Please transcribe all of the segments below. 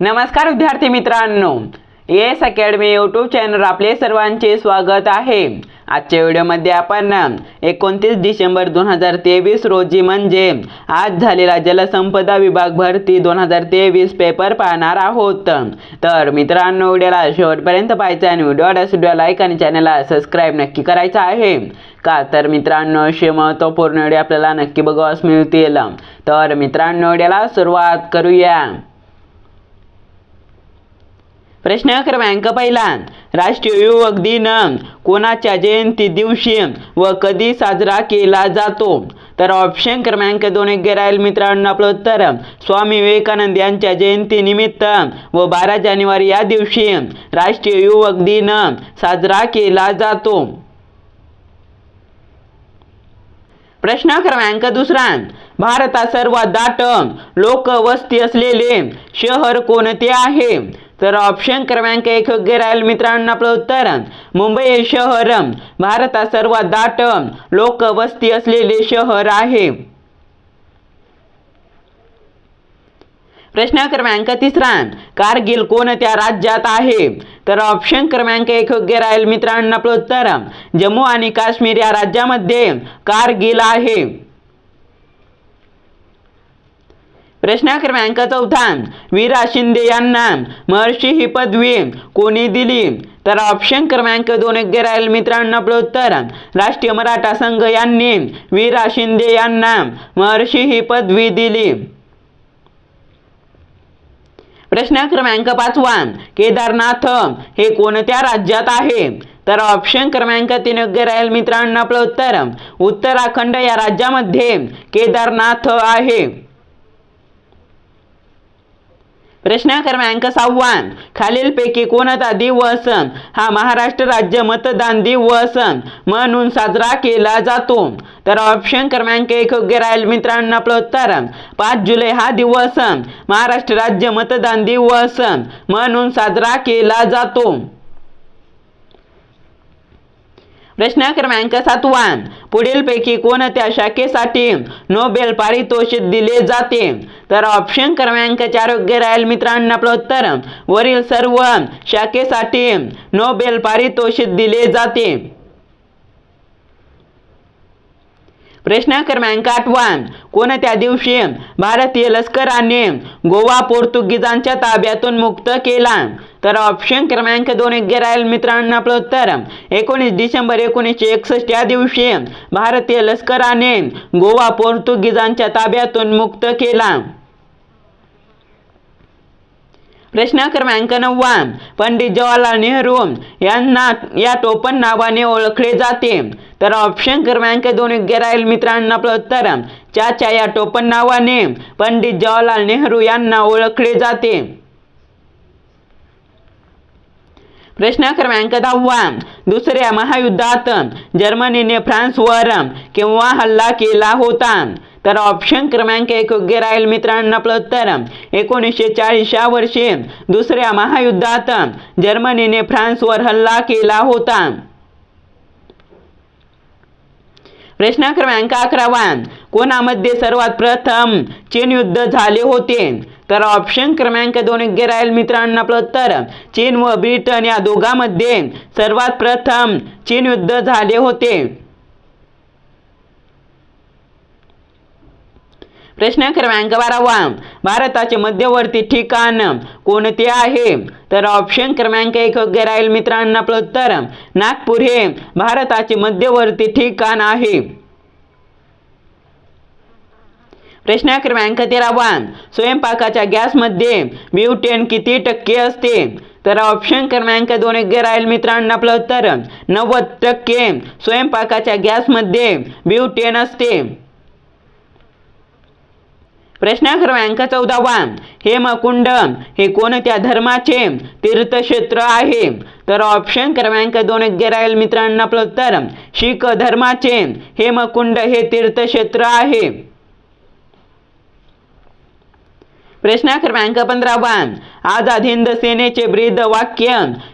नमस्कार विद्यार्थी मित्रांनो एस अकॅडमी यूट्यूब चॅनल आपले सर्वांचे स्वागत आहे. आजच्या व्हिडिओमध्ये आपण एकोणतीस डिसेंबर दोन हजार तेवीस रोजी म्हणजे आज झालेला जलसंपदा विभाग भरती दोन हजार तेवीस पेपर पाहणार आहोत. तर मित्रांनो व्हिडिओला शेवटपर्यंत पाहायचा आणि व्हिडिओ व्हिडिओ लाईक आणि चॅनलला सबस्क्राईब नक्की करायचं आहे. का तर मित्रांनो असे महत्त्वपूर्ण व्हिडिओ आपल्याला नक्की बघावास मिळतील. तर मित्रांनो व्हिडिओला सुरुवात करूया. प्रश्न क्रमांक पहिला राष्ट्रीय युवक दिन कोणाच्या जयंती दिवशी व कधी साजरा केला जातो? तर ऑप्शन क्रमांक दोन एक राहील मित्रांनो आपलं उत्तर स्वामी विवेकानंद यांच्या जयंतीनिमित्त व बारा जानेवारी या दिवशी राष्ट्रीय युवक दिन साजरा केला जातो. प्रश्न क्रमांक दुसरा भारतात सर्वात दाट लोकवस्ती असलेले शहर कोणते आहे? तर ऑप्शन क्रमांक एक योग्य राहील मित्रांनो आपलं उत्तर मुंबई हे शहर भारतात सर्वात दाट लोकवस्ती असलेले शहर आहे. प्रश्न क्रमांक तिसरा कारगिल कोणत्या राज्यात आहे? तर ऑप्शन क्रमांक एक योग्य राहील मित्रांनो आपलं उत्तर जम्मू आणि काश्मीर या राज्यामध्ये कारगिल आहे. प्रश्न क्रमांक चौथा वीरा शिंदे यांना महर्षी ही पदवी कोणी दिली? तर ऑप्शन क्रमांक दोन योग्य राहील मित्रांनो आपलं उत्तर. राष्ट्रीय मराठा संघ यांनी वीरा शिंदे यांना महर्षी ही पदवी दिली. प्रश्न क्रमांक पाचवा. केदारनाथ हे कोणत्या राज्यात आहे? तर ऑप्शन क्रमांक तीन योग्य राहील मित्रांनो आपलं उत्तर. उत्तराखंड या राज्यामध्ये केदारनाथ आहे. प्रश्न क्रमांक सहावा खालीलपैकी कोणता दिवस हा महाराष्ट्र राज्य मतदान दिवस म्हणून साजरा केला जातो. तर ऑप्शन क्रमांक एक योग्य राहील मित्रांनो आपलं उत्तर पाच जुलै हा दिवस महाराष्ट्र राज्य मतदान दिवस म्हणून साजरा केला जातो. प्रश्न क्रमांक सातवा. पुढीलपैकी कोणत्या शाखेसाठी नोबेल पारितोषिक दिले जाते? तर ऑप्शन क्रमांक चार योग्य राहील मित्रांनो आपलं उत्तर. वरील सर्व शाखेसाठी नोबेल पारितोषिक दिले जाते. प्रश्न क्रमांक आठवा. कोणत्या दिवशी भारतीय लष्कराने गोवा पोर्तुगीजांच्या ताब्यातून मुक्त केला? तर ऑप्शन क्रमांक दोन योग्य राहील मित्रांनो आपलं उत्तर. एकोणीस डिसेंबर एकोणीसशे एकसष्ट या दिवशी भारतीय लष्कराने गोवा पोर्तुगीजांच्या ताब्यातून मुक्त केला. प्रश्न क्रमांक नववा पंडित जवाहरलाल नेहरू यांना या टोपण नावाने ओळखले जाते. तर ऑप्शन क्रमांक दोन योग्य राहील मित्रांना आपलं उत्तर. चाचा या टोपण नावाने पंडित जवाहरलाल नेहरू यांना ओळखले जाते. प्रश्न क्रमांक दहावा. दुसऱ्या महायुद्धात जर्मनीने फ्रान्सवर केव्हा हल्ला केला होता? तर ऑप्शन क्रमांक एक योग्य राहील मित्रांनो आपलं एकोणीसशे चाळीस या वर्षी दुसऱ्या महायुद्धात जर्मनीने फ्रान्सवर हल्ला केला होता. प्रश्न क्रमांक अकरावा. कोणामध्ये सर्वात प्रथम चीन युद्ध झाले होते? तर ऑप्शन क्रमांक दोन योग्य राहील मित्रांनो आपलं. उत्तर चीन व ब्रिटन या दोघांमध्ये सर्वात प्रथम चीन युद्ध झाले होते. प्रश्न क्रमांक बारावा. भारताचे मध्यवर्ती ठिकाण कोणते आहे? तर ऑप्शन क्रमांक एक योग्य राहील मित्रांना आपलं. उत्तर नागपूर हे भारताचे मध्यवर्ती ठिकाण आहे. प्रश्न क्रमांक तेरावा स्वयंपाकाच्या गॅसमध्ये ब्युटेन किती टक्के असते? तर ऑप्शन क्रमांक दोन योग्य राहील मित्रांनो आपलं उत्तर नव्वद टक्के स्वयंपाकाच्या गॅसमध्ये ब्युटेन असते. प्रश्न क्रमांक चौदावा हेमकुंड हे कोणत्या धर्माचे तीर्थक्षेत्र आहे? तर ऑप्शन क्रमांक दोन योग्य राहील मित्रांनो आपलं उत्तर शीख धर्माचे हेमकुंड हे तीर्थक्षेत्र आहे. प्रश्न क्रमांक पंधरावा आझाद हिंद सेनेचे ब्रीद वाक्य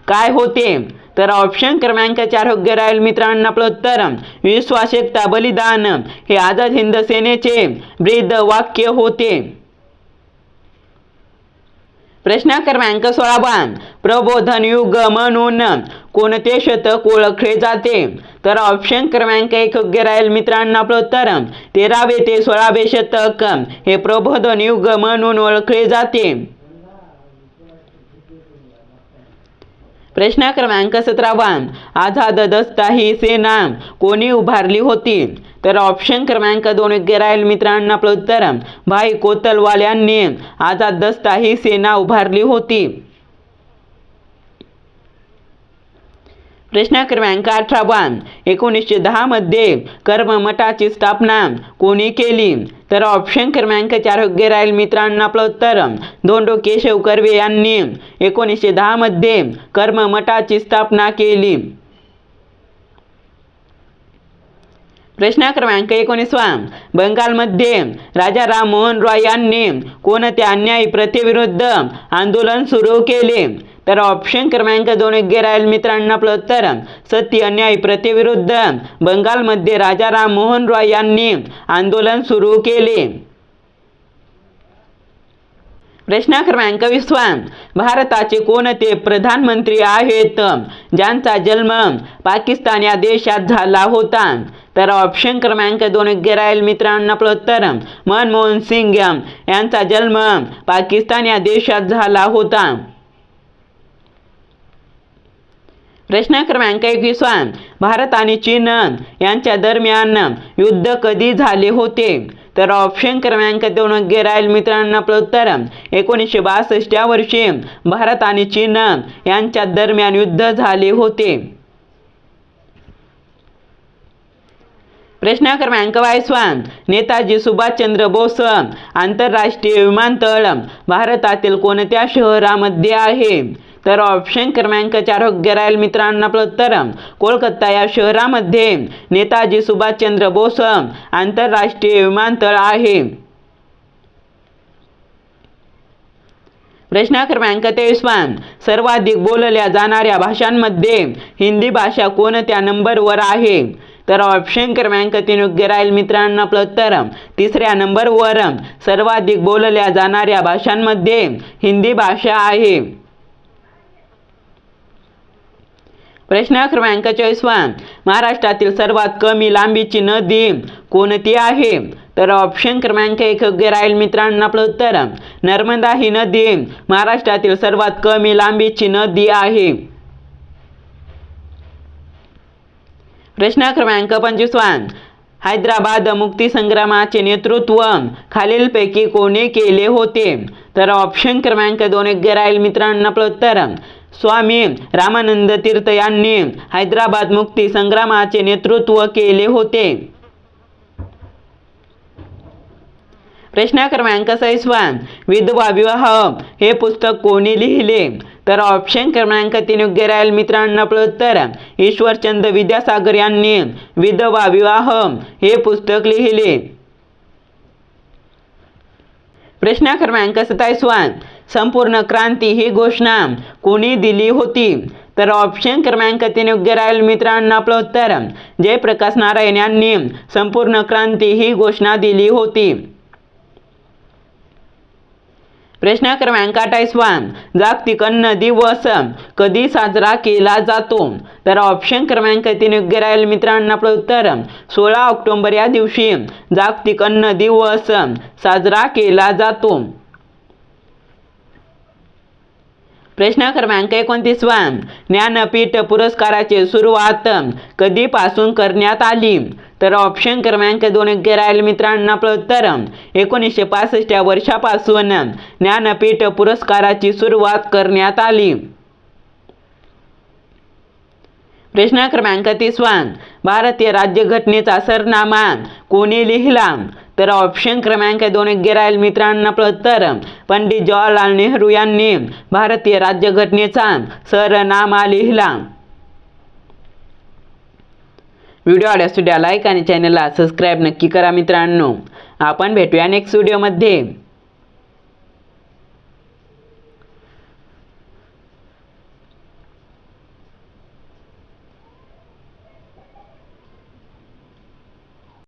काय होते? तर ऑप्शन क्रमांक चार योग्य राहील मित्रांनो आपलं उत्तर. विश्वास एकता बलिदान. हे आझाद हिंद सेनेचे ब्रीद वाक्य होते. प्रश्न क्रमांक सोळावा प्रबोधन युग म्हणून कोणते शतक ओळखले जाते? तर ऑप्शन क्रमांक एक योग्य राहील मित्रांनो आपलं उत्तर तेरावे ते सोळावे शतक. हे प्रबोधन युग म्हणून ओळखले जाते. प्रश्न क्रमांक सतरावा आझाद दस्ता ही सेना कोणी उभारली होती? तर ऑप्शन क्रमांक दोन योग्य राहील मित्रांनो आपलं उत्तर. भाई कोतलवाल यांनी आझाद दस्ता ही सेना उभारली होती. प्रश्न क्रमांक अठरावा एकोणीसशे दहामध्ये कर्ममठाची स्थापना कोणी केली? तर ऑप्शन क्रमांक चार योग्य राहील मित्रांनो आपलं उत्तर. धोंडो केशव कर्वे यांनी एकोणीसशे दहामध्ये कर्ममठाची स्थापना केली. प्रश्न क्रमांक एकोणीसवा बंगालमध्ये राजा राममोहन रॉय यांनी कोणत्या अन्यायी प्रथेविरुद्ध आंदोलन सुरू केले? तर ऑप्शन क्रमांक दोन योग्य राहील मित्रांना आपलं उत्तर सत्य अन्यायी प्रथेविरुद्ध बंगालमध्ये राजा राममोहन रॉय यांनी आंदोलन सुरू केले. प्रश्न क्रमांक विसवा भारताचे कोणते प्रधानमंत्री आहेत? ज्यांचा जन्म पाकिस्तान या देशात झाला होता. तर ऑप्शन क्रमांक दोन योग्य राहील मित्रांनो मनमोहन सिंग यांचा जन्म पाकिस्तान या देशात झाला होता. प्रश्न क्रमांक एकवीसवा भारत आणि चीन यांच्या दरम्यान युद्ध कधी झाले होते? तर ऑप्शन क्रमांक दोन योग्य राहील मित्रांनो आपलं उत्तर. एकोणीसशे बासष्ट या वर्षी भारत आणि चीन यांच्या दरम्यान युद्ध झाले होते. प्रश्न क्रमांक बावीसवा. नेताजी सुभाषचंद्र बोस आंतरराष्ट्रीय विमानतळ भारतातील कोणत्या शहरामध्ये आहे? तर ऑप्शन क्रमांक चार योग्य राहील मित्रांनो आपलं उत्तर. कोलकाता या शहरामध्ये नेताजी सुभाषचंद्र बोस आंतरराष्ट्रीय विमानतळ आहे. प्रश्न क्रमांक तेवीसवा. सर्वाधिक बोलल्या जाणाऱ्या भाषांमध्ये हिंदी भाषा कोणत्या नंबरवर आहे? तर ऑप्शन क्रमांक तीन योग्य राहील मित्रांनो आपलं उत्तर. तिसऱ्या नंबरवर सर्वाधिक बोलल्या जाणाऱ्या भाषांमध्ये हिंदी भाषा आहे. प्रश्न क्रमांक चोवीसवा महाराष्ट्रातील सर्वात कमी लांबीची नदी कोणती आहे? तर ऑप्शन क्रमांक एक योग्य राहील मित्रांनो आपलं उत्तर. नर्मदा ही नदी महाराष्ट्रातील सर्वात कमी लांबीची नदी आहे. प्रश्न क्रमांक पंचवीसवा हैदराबाद मुक्तीसंग्रामाचे नेतृत्व खालीलपैकी कोणी केले होते? तर ऑप्शन क्रमांक दोन योग्य राहील मित्रांनो आपलं उत्तर. स्वामी रामानंद तीर्थ यांनी हैदराबाद मुक्ती संग्रामाचे नेतृत्व केले होते. प्रश्न क्रमांक सैसवा विधवा विवाह हे पुस्तक कोणी लिहिले? तर ऑप्शन क्रमांक तीन योग्य राहील मित्रांना आपलं उत्तर ईश्वरचंद विद्यासागर यांनी विधवा विवाह हे पुस्तक लिहिले. प्रश्न क्रमांक सत्तावीसवा संपूर्ण क्रांती ही घोषणा. कोणी दिली होती? तर ऑप्शन क्रमांक तीन योग्य राहील मित्रांनो आपलं उत्तर. जयप्रकाश नारायण यांनी संपूर्ण क्रांती ही घोषणा दिली होती. प्रश्न क्रमांक अठ्ठावीसवा जागतिक अन्न दिवस कधी साजरा केला जातो? तर ऑप्शन क्रमांक तीन योग्य राहील मित्रांनो आपलं उत्तर. सोळा ऑक्टोंबर या दिवशी जागतिक अन्न दिवस साजरा केला जातो. प्रश्न क्रमांक एकोणतीसवा ज्ञानपीठ पुरस्काराची सुरुवात कधीपासून करण्यात आली? तर ऑप्शन क्रमांक दोन योग्य राहील मित्रांनो. आपलं उत्तर एकोणीसशे पासष्ट या वर्षापासून ज्ञानपीठ पुरस्काराची सुरुवात करण्यात आली. प्रश्न क्रमांक तीसवा भारतीय राज्यघटनेचा सरनामा कोणी लिहिला? तर ऑप्शन क्रमांक दोन योग्य राहील मित्रांनो प्रत्तर पंडित जवाहरलाल नेहरू यांनी भारतीय राज्यघटनेचा सरनामा लिहिला. व्हिडिओ आवडल्यास व्हिडिओ लाईक आणि चॅनलला सबस्क्राईब नक्की करा मित्रांनो. आपण भेटूया नेक्स्ट व्हिडिओमध्ये